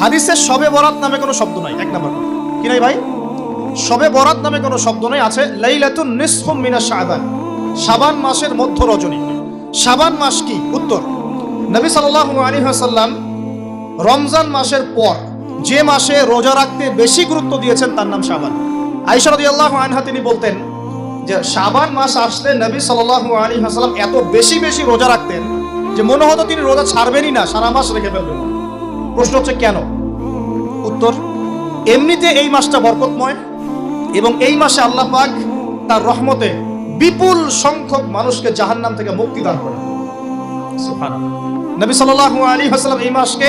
হাদিসে সবে বরাত নামে কোনো শব্দ নাই, এক নম্বর কি নাই ভাই? সবে বরাত নামে কোনো শব্দ নাই, আছে লাইলাতুন নিসফুম মিনা শাবান। শাবান মাসের মধ্য রজনী। শাবান মাস কি? উত্তর। নবী সাল্লাল্লাহু আলাইহি ওয়াসাল্লাম রমজান মাসের পর যে মাসে রোজা রাখতে বেশি গুরুত্ব দিয়েছেন, তার নাম শাবান। আয়েশা রাদিয়াল্লাহু আনহা তিনি বলতেন যে, শাবান মাস আসলে নবী সাল্লাল্লাহু আলাইহি ওয়াসাল্লাম এত বেশি বেশি রোজা রাখতেন যে মনে হতো তিনি রোজা ছাড়বেনই না, সারা মাস রেখে ফেলবেন। প্রশ্ন হচ্ছে কেন? উত্তর, এমনিতে এই মাসটা বরকতময় এবং এই মাসে আল্লাহ পাক তার রহমতে বিপুল সংখ্যক মানুষকে জাহান্নাম থেকে মুক্তি দান সুবহানাল্লাহ। নবী সাল্লাল্লাহু আলাইহি ওয়াসাল্লাম এই মাসকে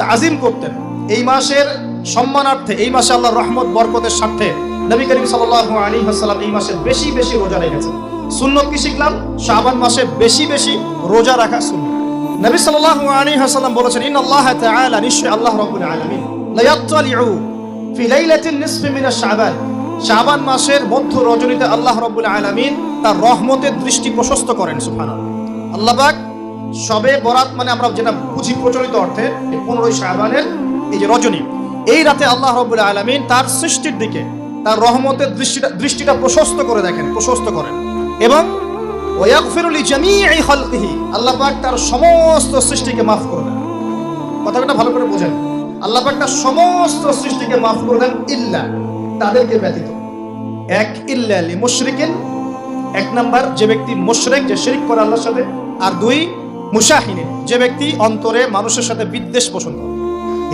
তাজিম করতেন। এই মাসের সম্মানার্থে, এই মাসে আল্লাহর রহমত, বরকতের স্বার্থে নবী করিম সাল্লাল্লাহু আলাইহি ওয়াসাল্লাম এই মাসে বেশি বেশি রোজা রেখেছেন। সুন্নত কি শিখলাম? শাবান মাসে বেশি বেশি রোজা রাখা সুন্নত। নবী সাল্লাল্লাহু আলাইহি ওয়াসাল্লাম বলেছেন, ইন্নাল্লাহ তাআলা নিশ্চয় আল্লাহ রাব্বুল আলামিন। লা ইয়াত্তালিউ ফি লাইলাতিন নিসফি মিন শাবান। শাবান মাসের মধ্য রজনীতে আল্লাহ রাব্বুল আলামিন তার রহমতের দৃষ্টি প্রশস্ত করেন, সুবহানাল্লাহ। আল্লাহ পাক সবে বরাত মানে আমরা যেটা বুঝি প্রচলিত অর্থে পনেরোই শাহবানের এই যে রজনী, এই রাতে আল্লাহ রবুল আলমিন তার সৃষ্টির দিকে তার রহমতের দৃষ্টিটা দৃষ্টিটা প্রশস্ত করে দেখেন, প্রশস্ত করেন। এবং ওয়াগফিরুল জামিই খালকিহি। আল্লাহ পাক তার সমস্ত সৃষ্টিকে মাফ করে দেন। কথাটা ভালো করে বোঝেন। আল্লাহ তার সমস্ত সৃষ্টিকে মাফ করে দেন ইল্লা, তাদেরকে ব্যতীত। এক, ইল্লা মুশরিকিন। এক নাম্বার, যে ব্যক্তি মুশরিক, যে শিরিক করে আল্লাহর সাথে। আর দুই মুশাহিনে যে ব্যক্তি অন্তরে মানুষের সাথে বিদ্বেষ পোষণ করে।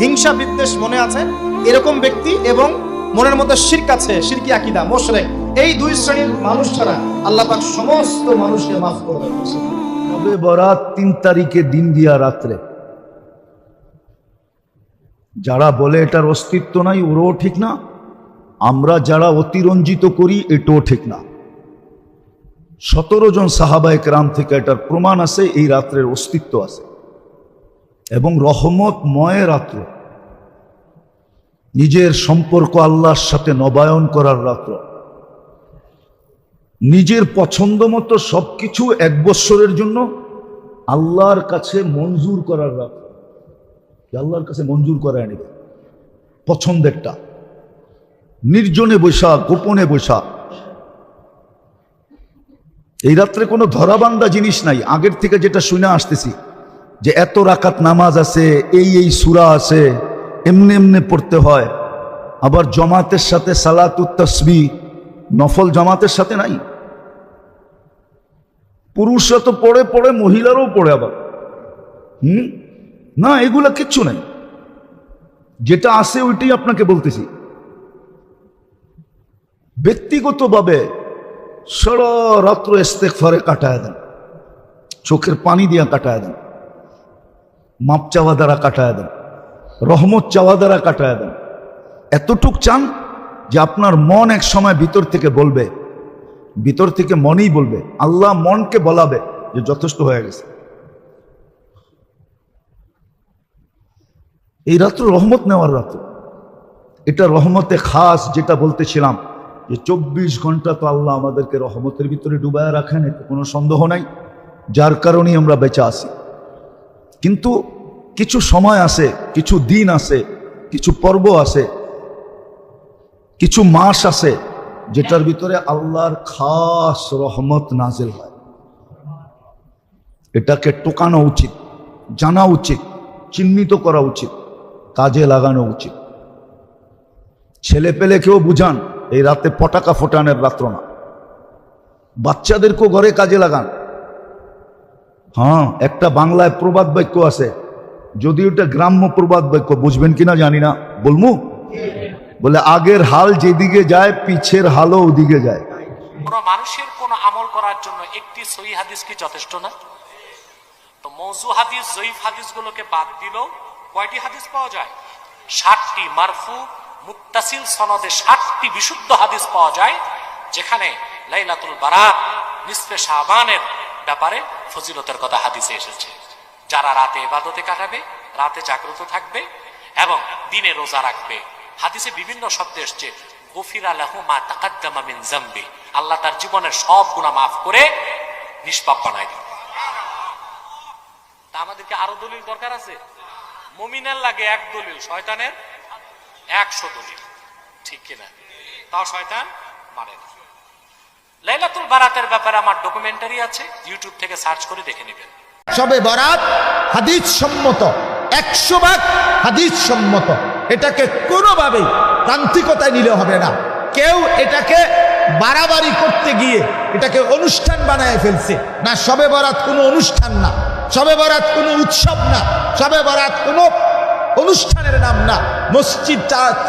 হিংসা বিদ্বেষ মনে আছে। এরকম ব্যক্তি এবং মনের মধ্যে শিরক আছে, শিরকি আকিদা, মুশরিক। এই দুই শ্রেণির মানুষ ছাড়া আল্লাহ পাক সমস্ত মানুষকে মাফ করে তবে বরাত তিন তারিখে দিন দিয়া রাত্রে। যারা বলে এটার অস্তিত্ব নাই, ওরও ঠিক না। আমরা যারা অতিরঞ্জিত করি, এটাও ঠিক না। সতেরো জন সাহাবায়ক রাম থেকে এটার প্রমাণ আছে, এই রাত্রের অস্তিত্ব আছে। এবং রহমত রহমতময় রাত্র। নিজের সম্পর্ক আল্লাহর সাথে নবায়ন করার রাত্র। নিজের পছন্দ মতো সবকিছু এক বৎসরের জন্য আল্লাহর কাছে মঞ্জুর করার কি আল্লাহর কাছে মঞ্জুর করায় নিবে পছন্দেরটা নির্জনে বৈশা, গোপনে বৈশা। এই রাত্রে কোনো ধরাবান্ধা জিনিস নাই। আগের থেকে যেটা শুনে আসতেছি যে এত রাকাত নামাজ আছে, এই এই সুরা আছে, এমনি এমনি পড়তে হয়। আবার জমাতের সাথে সালাতুত তসবি, নফল জামাতের সাথে নাই? পুরুষরা তো পড়ে পড়ে, মহিলারাও পড়ে আবার। হুম? না, এগুলা কিচ্ছু নাই। যেটা আছে ওইটাই আপনাকে বলতেছি। ব্যক্তিগতভাবে সারা রাত্র ইস্তেকফারে কাটায় দেন। চোখের পানি দিয়া কাটায় দেন। মাপ চাওয়া দ্বারা কাটায় দেন। রহমত চাওয়া দ্বারা কাটায় দেন। এতটুক চান যে আপনার মন এক সময় ভিতর থেকে বলবে ভিতর থেকে মনেই বলবে, আল্লাহ মনকে বলাবে যে যথেষ্ট হয়ে গেছে। এই রাত্র রহমত নেওয়ার রাত্র। এটা রহমতে খাস যেটা বলতেছিলাম যে চব্বিশ ঘণ্টা তো আল্লাহ আমাদেরকে রহমতের ভিতরে ডুবায় রাখেন, এতে কোনো সন্দেহ নাই, যার কারণেই আমরা বেঁচে আসি কিন্তু কিছু সময় আছে, কিছু দিন আছে, কিছু পর্ব আছে, কিছু মাস আছে যেটার ভিতরে আল্লাহর খাস রহমত নাজেল হয়। এটাকে টোকানো উচিত, জানা উচিত, চিহ্নিত করা উচিত, কাজে লাগানো উচিত। ছেলে পেলে কেউ বুঝান, এই রাতে পটাকা ফোটানের রাত্র না। বাচ্চাদেরকেও ঘরে কাজে লাগান। হ্যাঁ একটা বাংলায় প্রবাদ বাক্য আছে, যদি ওটা গ্রাম্য প্রবাদ বাক্য, বুঝবেন কিনা জানি না। বলমু? বলে, আগের হাল যেদিকে যায়, পিছের হালও ওদিকে যায়। কোন মানুষের কোন আমল করার জন্য একটি সহি হাদিস কি যথেষ্ট না? তো মৌজু হাদিস, জয়ীফ হাদিসগুলোকে বাদ দিলেও কয়টি হাদিস পাওয়া যায়? ষাটটি মারফু মুত্তাসিল সনদে ষাটটি বিশুদ্ধ হাদিস পাওয়া যায়, যেখানে লাইলাতুল বারাত নিসফে শাহবানের ব্যাপারে ফজিলতের কথা হাদিসে এসেছে। যারা রাতে এবাদতে কাটাবে, রাতে জাগ্রত থাকবে এবং দিনে রোজা রাখবে। হাদিসে বিভিন্ন শব্দ এসছে, গফিরা লাহু মা তাকাদ্দামা মিন আল্লাহ তার জীবনের সব গুনাহ মাফ করে নিষ্পাপ বানায় দিবে তা আমাদেরকে আরও দলিল দরকার আছে? মুমিনের লাগে এক দলিল, শয়তানের একশো দলিল। ঠিক কিনা? তাও শয়তান মানে না। লাইলাতুল বারাতের ব্যাপারে আমার ডকুমেন্টারি আছে ইউটিউব থেকে সার্চ করে দেখে নেবেন। সবে বরাত হাদিস সম্মত, একশো ভাগ হাদিস সম্মত। এটাকে কোনোভাবেই তান্ত্রিকতায় নিলে হবে না। কেউ এটাকে বাড়াবাড়ি করতে গিয়ে এটাকে অনুষ্ঠান বানায় ফেলছে। না, সবে বরাত কোনো অনুষ্ঠান না, সবে বরাত কোনো উৎসব না, সবে বরাত কোনো অনুষ্ঠানের নাম না। মসজিদ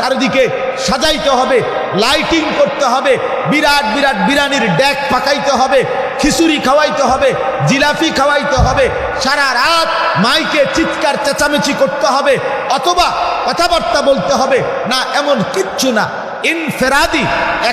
চারিদিকে সাজাইতে হবে, লাইটিং করতে হবে, বিরাট বিরাট বিরানির ড্যাক পাকাইতে হবে খিচুড়ি খাওয়াইতে হবে, জিলাপি খাওয়াইতে হবে, সারা রাত মাইকে চিৎকার, চেঁচামেচি করতে হবে, অথবা কথাবার্তা বলতে হবে, না এমন কিচ্ছু না। ইনফেরাদি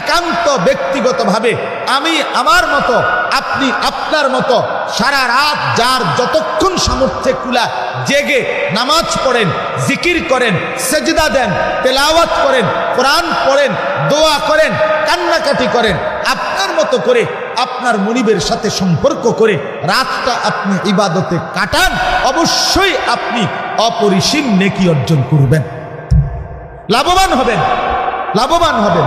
একান্ত ব্যক্তিগতভাবে আমি আমার মতো, আপনি আপনার মতো সারা রাত যার যতক্ষণ সামর্থ্যে কুলা জেগে নামাজ পড়েন, জিকির করেন, সেজদা দেন, তেলাওয়াত করেন, কোরআন পড়েন, দোয়া করেন, কান্নাকাটি করেন, আপনার মতো করে আপনার মনিবের সাথে সম্পর্ক করে রাতটা আপনি ইবাদতে কাটান, অবশ্যই আপনি অপরিসীম নেকি অর্জন করবেন। লাভবান হবেন লাভবান হবেন।